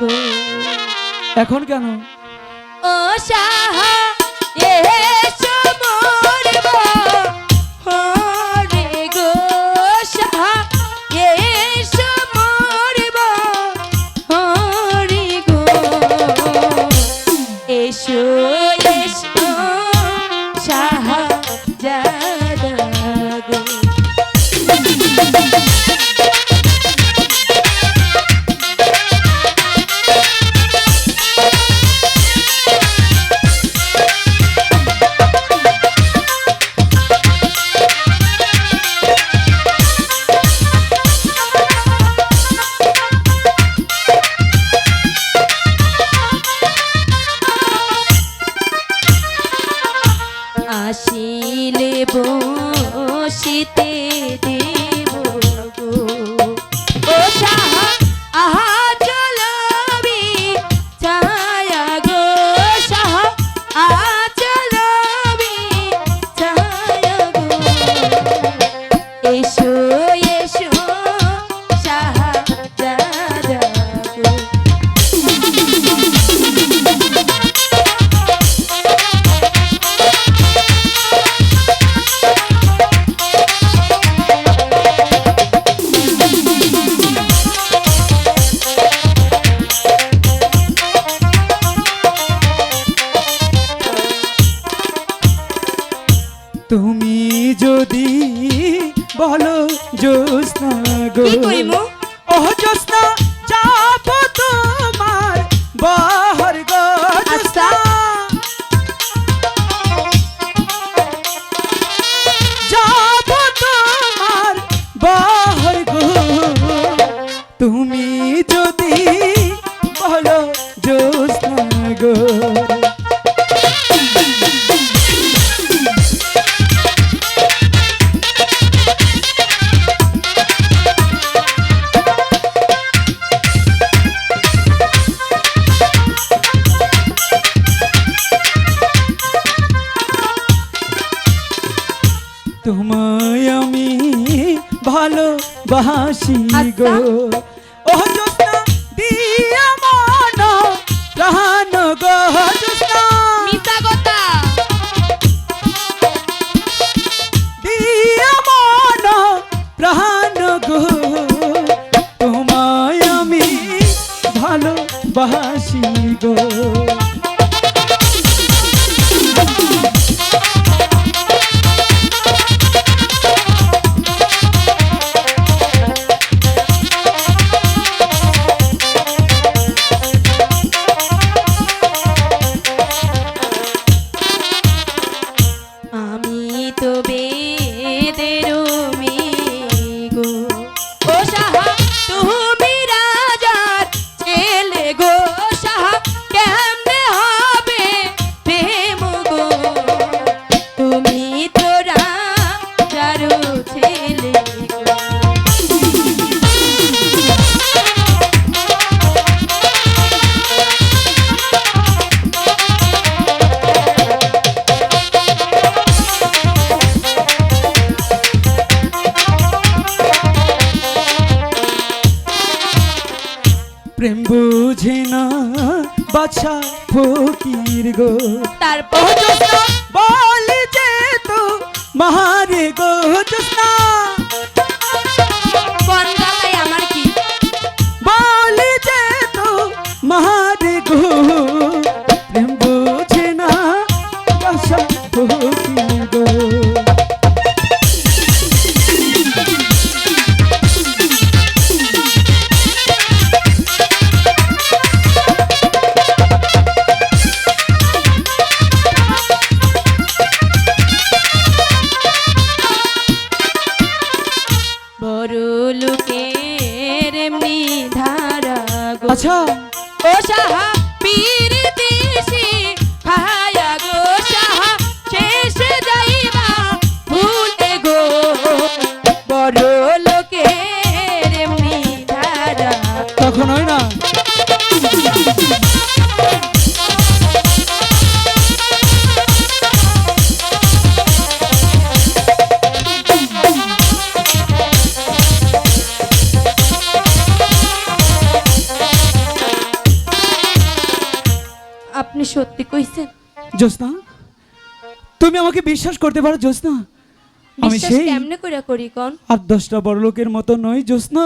গো এখন কেন? ও সাহা মরব তুমি যদি বলো জ্যোৎস্না গো। ও জ্যোৎস্না বাহার গো। তুমি যদি বলো জ্যোৎস্না গো। আমি ভালোবাসি গো। ও জ্যোৎস্না দিয়া মন প্রাণ গো জ্যোৎস্না। মিছা কথা দিয়া মন প্রাণ গো তোমায় আমি ভালোবাসি গো। ছেলে প্রেম বুঝে না বাছা ফকির গো। তারপর বলি महारे गो जुस्ना আচ্ছা ও সাহা পীর দিশি খায়া গো সাহা শেষে যাইবা ভুলে গো। বড় লোকের সত্যি কইছেন? জোসনা তুমি আমাকে বিশ্বাস করতে পারো জোসনা আমি সেই কেমনে কইরা করি কোন? আর দশটা বড় লোকের মতো নই জ্যোৎস্না।